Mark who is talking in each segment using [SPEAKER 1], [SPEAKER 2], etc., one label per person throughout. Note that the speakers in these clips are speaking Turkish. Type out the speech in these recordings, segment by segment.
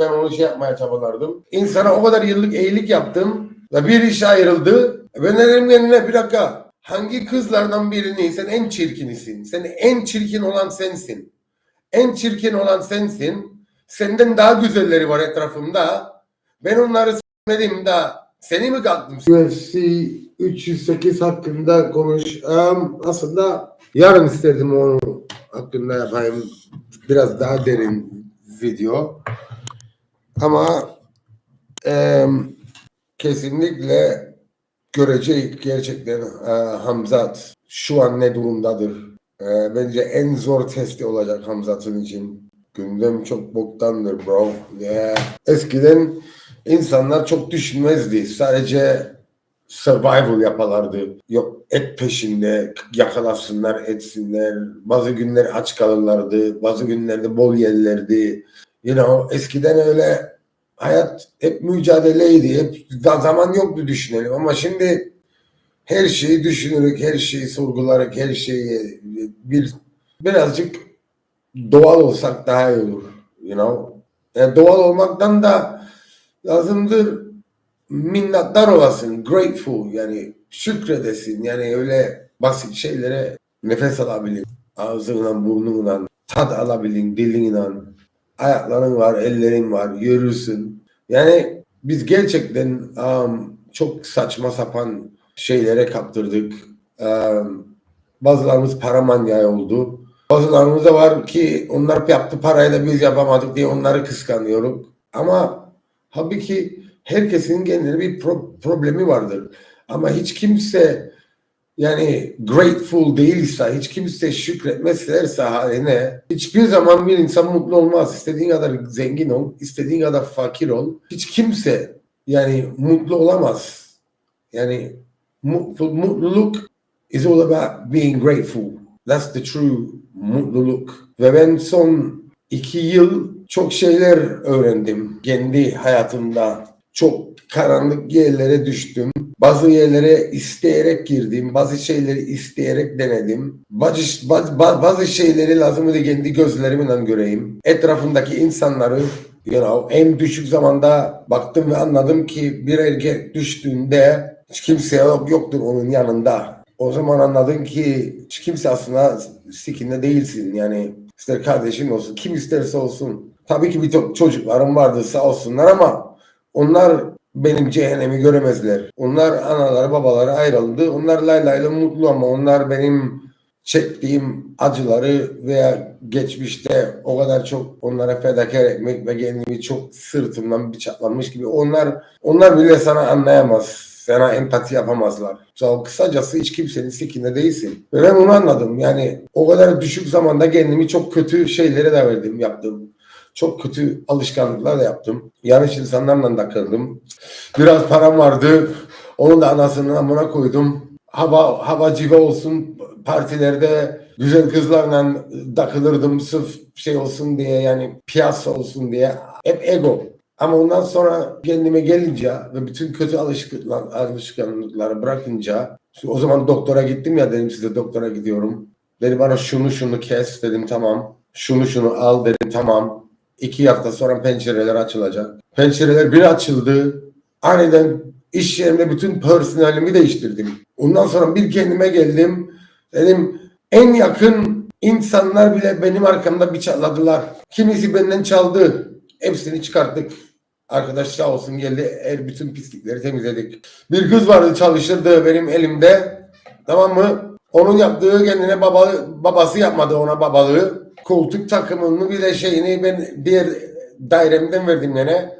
[SPEAKER 1] Ben onu şey yapmaya çabalardım. İnsana o kadar yıllık iyilik yaptım. Ve bir iş ayrıldı. Ben dedim kendine bir dakika. Hangi kızlardan birini sen en çirkinisin. Sen en çirkin olan sensin. En çirkin olan sensin. Senden daha güzelleri var etrafımda. Ben onları s**medim daha. Seni mi kalktım? UFC 308 hakkında konuş. Em, aslında yarın isterdim onu hakkında yapayım. Biraz daha derin video. Ama em, kesinlikle görecek gerçekten e, Hamzat şu an ne durumdadır. E, bence en zor testi olacak Hamzat'ın için. Gündem çok boktandır bro. Yeah. Eskiden insanlar çok düşünmezdi. Sadece survival yaparlardı. Yok et peşinde yakalasınlar etsinler. Bazı günler aç kalırlardı. Bazı günlerde bol yerlerdi. You know, eskiden öyle hayat hep mücadeleydi. Hep zaman yoktu düşünelim ama şimdi her şeyi düşünerek, her şeyi sorgularak, her şeyi bir birazcık doğal olsak daha iyi olur. You know? Yani doğal olmaktan da lazımdır minnettar olasın, grateful yani şükredesin yani öyle basit şeylere nefes alabilin. Ağzından, burnundan, tat alabilin, dilinle. Ayakların var, ellerin var, yürürsün. Yani biz gerçekten um, çok saçma sapan şeylere kaptırdık. Um, bazılarımız para manyağı oldu. Bazılarımız da var ki onlar yaptı parayı da biz yapamadık diye onları kıskanıyoruz. Ama halbuki herkesin kendine bir pro- problemi vardır. Ama hiç kimse yani grateful değilse, hiç kimse şükretmezse haline hiçbir zaman bir insan mutlu olmaz. İstediğin kadar zengin ol, istediğin kadar fakir ol. Hiç kimse yani mutlu olamaz. Yani mutlu, mutluluk is all about being grateful. That's the true mutluluk. Ve ben son iki yıl çok şeyler öğrendim kendi hayatımda. Çok karanlık yerlere düştüm. Bazı yerlere isteyerek girdim. Bazı şeyleri isteyerek denedim. Bazı, bazı, bazı şeyleri lazım da kendi gözlerimle göreyim. Etrafındaki insanları you know, en düşük zamanda baktım ve anladım ki bir erkek düştüğünde hiç kimse yok, yoktur onun yanında. O zaman anladın ki hiç kimse aslında sikinde değilsin. Yani ister kardeşin olsun, kim isterse olsun. Tabii ki bir çocuklarım vardı sağ olsunlar ama onlar benim cehennemi göremezler. Onlar anaları babaları ayrıldı. Onlar laylayla mutlu ama onlar benim çektiğim acıları veya geçmişte o kadar çok onlara fedakar etmek ve kendimi çok sırtımdan bıçaklanmış gibi onlar onlar bile sana anlayamaz. Sana empati yapamazlar. Kısacası hiç kimsenin sikinde değilsin. Ve ben onu anladım. Yani o kadar düşük zamanda kendimi çok kötü şeylere de verdim, yaptım. Çok kötü alışkanlıklar yaptım. Yanlış insanlarla da kırdım. Biraz param vardı. Onu da anasının amına koydum. Hava, hava civa olsun partilerde güzel kızlarla takılırdım sırf şey olsun diye yani piyasa olsun diye. Hep ego. Ama ondan sonra kendime gelince ve bütün kötü alışkanlıklar, alışkanlıkları bırakınca o zaman doktora gittim ya dedim size doktora gidiyorum. Dedi bana şunu şunu kes dedim tamam. Şunu şunu al dedim tamam. İki hafta sonra pencereler açılacak. Pencereler bir açıldı. Aniden iş yerimde bütün personelimi değiştirdim. Ondan sonra bir kendime geldim. Dedim en yakın insanlar bile benim arkamda bıçakladılar. Kimisi benden çaldı. Hepsini çıkarttık. Arkadaş sağ olsun geldi. Her bütün pislikleri temizledik. Bir kız vardı çalışırdı benim elimde. Tamam mı? Onun yaptığı kendine baba, babası yapmadı ona babalığı. Koltuk takımını bile şeyini ben diğer dairemden verdim yine.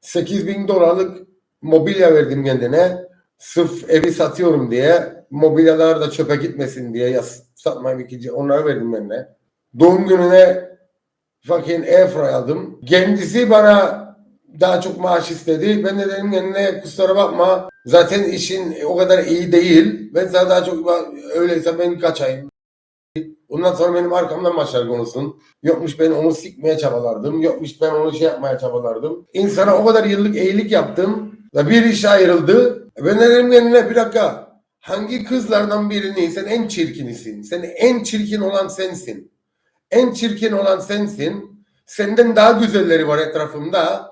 [SPEAKER 1] 8 bin dolarlık mobilya verdim kendine. Sırf evi satıyorum diye. Mobilyalar da çöpe gitmesin diye ya satmayayım ikinci. Onları verdim kendine. Doğum gününe fucking airfryer aldım. Kendisi bana daha çok maaş istedi. Ben de dedim kendine kusura bakma. Zaten işin o kadar iyi değil. Ben sana daha çok öyleyse ben kaçayım. Ondan sonra benim arkamdan başlar konuşsun. Yokmuş ben onu sikmeye çabalardım. Yokmuş ben onu şey yapmaya çabalardım. İnsana o kadar yıllık iyilik yaptım. Ve bir iş ayrıldı. Ben de dedim kendine bir dakika. Hangi kızlardan birini sen en çirkinisin. Sen en çirkin olan sensin. En çirkin olan sensin. Senden daha güzelleri var etrafımda.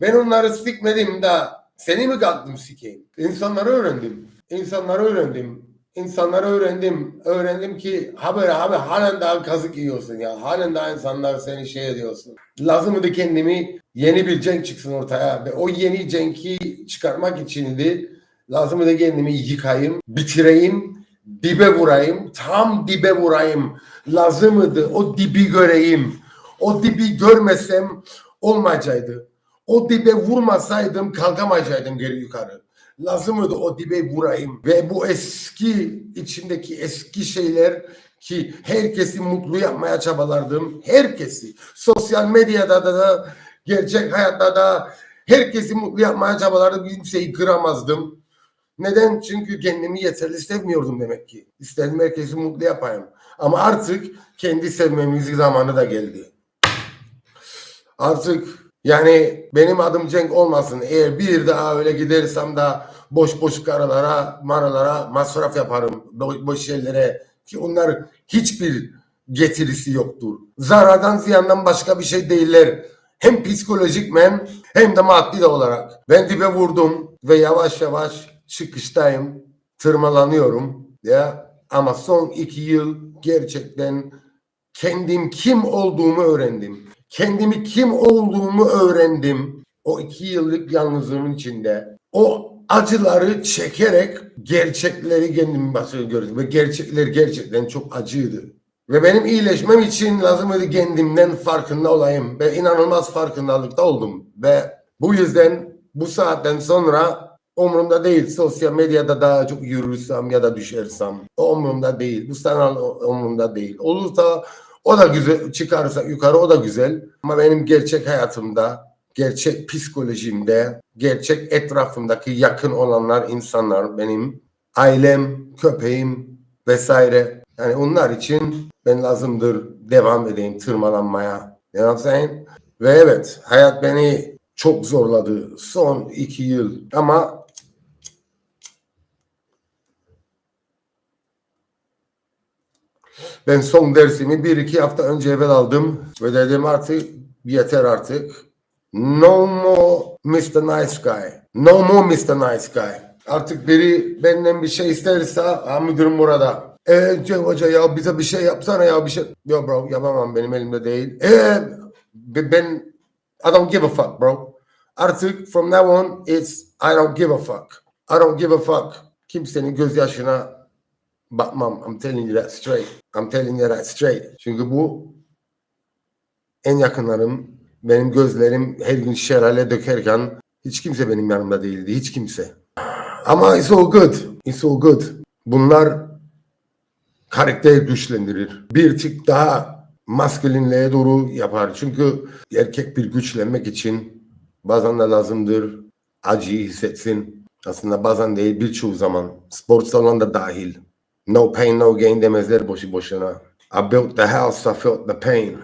[SPEAKER 1] Ben onları sikmedim de seni mi kalktım sikeyim? İnsanları öğrendim. İnsanları öğrendim. İnsanları öğrendim. Öğrendim ki haber abi halen daha kazık yiyorsun ya. Halen daha insanlar seni şey ediyorsun. Lazımdı kendimi yeni bir cenk çıksın ortaya. Ve o yeni cenki çıkarmak içindi. Lazımdı kendimi yıkayım, bitireyim, dibe vurayım, tam dibe vurayım. Lazımdı o dibi göreyim. O dibi görmesem olmayacaktı. O dibe vurmasaydım kalkamayacaktım geri yukarı. Lazımdı o dibe vurayım. Ve bu eski içimdeki eski şeyler ki herkesi mutlu yapmaya çabalardım. Herkesi. Sosyal medyada da, da gerçek hayatta da herkesi mutlu yapmaya çabalardım. Kimseyi kıramazdım. Neden? Çünkü kendimi yeterli sevmiyordum demek ki. İstedim herkesi mutlu yapayım. Ama artık kendi sevmemizin zamanı da geldi. Artık yani benim adım Cenk olmasın. Eğer bir daha öyle gidersem de boş boş karalara, maralara masraf yaparım. Boş, boş şeylere ki onlar hiçbir getirisi yoktur. Zarardan ziyandan başka bir şey değiller. Hem psikolojikmen hem de maddi de olarak. Ben dibe vurdum ve yavaş yavaş çıkıştayım. Tırmalanıyorum. Ya ama son iki yıl gerçekten kendim kim olduğumu öğrendim. Kendimi kim olduğumu öğrendim. O iki yıllık yalnızlığımın içinde. O acıları çekerek gerçekleri kendimi basıyor gördüm. Ve gerçekler gerçekten çok acıydı. Ve benim iyileşmem için lazımdı kendimden farkında olayım. Ve inanılmaz farkındalıkta oldum. Ve bu yüzden bu saatten sonra umurumda değil. Sosyal medyada daha çok yürürsem ya da düşersem. O umurumda değil. Bu sanal umurumda değil. Olursa o da güzel çıkarsa yukarı o da güzel. Ama benim gerçek hayatımda, gerçek psikolojimde, gerçek etrafımdaki yakın olanlar insanlar benim ailem, köpeğim vesaire. Yani onlar için ben lazımdır devam edeyim tırmalanmaya. I'm saying? Ve evet hayat beni çok zorladı son iki yıl ama Ben son dersimi bir iki hafta önce evvel aldım ve dedim artık yeter artık. No more Mr. Nice Guy. No more Mr. Nice Guy. Artık biri benden bir şey isterse ha müdürüm burada. Eee Cenk Hoca ya bize bir şey yapsana ya bir şey. Yo bro yapamam benim elimde değil. Eee ben I don't give a fuck bro. Artık from now on it's I don't give a fuck. I don't give a fuck. Kimsenin gözyaşına bakmam. I'm telling you that straight. I'm telling you that straight. Çünkü bu en yakınlarım, benim gözlerim her gün şelale dökerken hiç kimse benim yanımda değildi. Hiç kimse. Ama it's all good. It's all good. Bunlar karakter güçlendirir. Bir tık daha maskülinliğe doğru yapar. Çünkü erkek bir güçlenmek için bazen de lazımdır acıyı hissetsin. Aslında bazen değil birçoğu zaman. Spor salonunda dahil. No pain no gain demezler boşu boşuna. I built the house, I felt the pain.